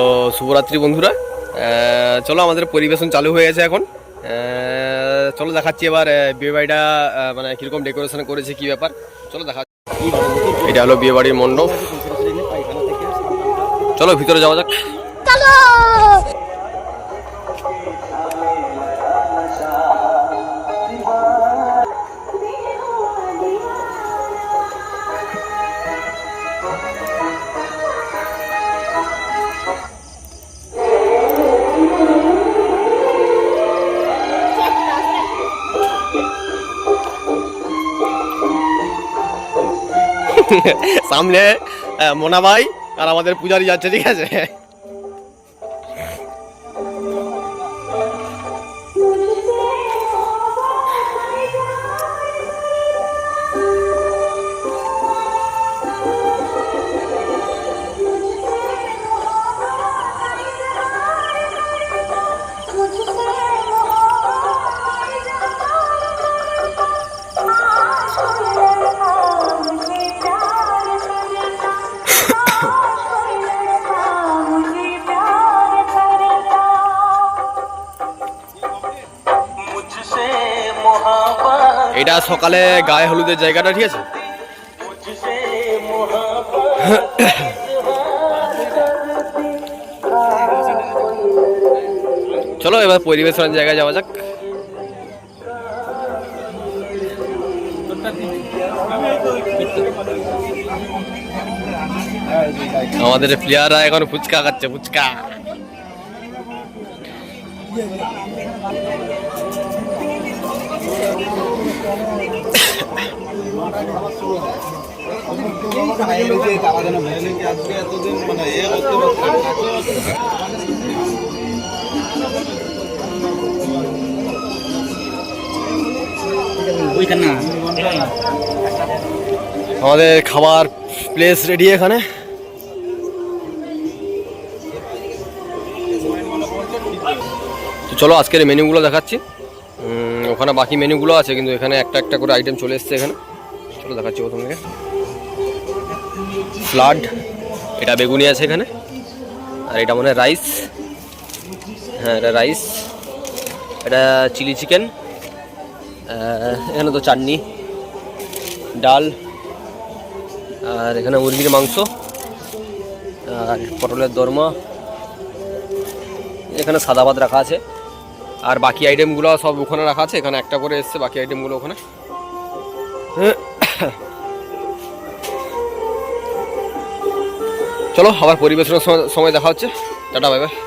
তো শুভরাত্রি বন্ধুরা। চলো আমাদের পরিবেশন চালু হয়ে গেছে এখন। চলো দেখাচ্ছি এবার বিয়ে বাড়িটা মানে কীরকম ডেকোরেশন করেছে, কি ব্যাপার। চলো দেখাচ্ছি এটা হলো বিয়ে বাড়ির মণ্ডপ। চলো ভিতরে যাওয়া যাক। সামনে মোনা ভাই আর আমাদের পূজারি যাচ্ছে ঠিক আছে? এটা সকালে গায়ে হলুদের জায়গাটা, ঠিক আছে? চলো এবার পরিবেশন জায়গায় যাওয়া যাক। আমাদের প্লেয়াররা এখন ফুচকা খাচ্ছে, ফুচকা। আমাদের খাবার প্লেস রেডি এখানে। তো চলো আজকের মেনুগুলো দেখাচ্ছি। ওখানে বাকি মেনুগুলো আছে, কিন্তু এখানে একটা একটা করে আইটেম চলে এসছে এখানে। চলো দেখাচ্ছি প্রথম থেকে। ফ্লাড এটা বেগুনি আছে এখানে। আর এটা মনে রাইস হ্যাঁ এটা রাইস এটা চিলি চিকেন এখানে তো চাটনি, ডাল, আর এখানে মুরগির মাংস, আর পটলের দরমা। এখানে সাদা ভাত রাখা আছে। আর বাকি আইটেমগুলো সব ওখানে রাখা আছে, এখানে একটা করে এসছে, বাকি আইটেমগুলো ওখানে। চলো, আবার পরিবেশনের সময়- দেখা হচ্ছে। Tata bye bye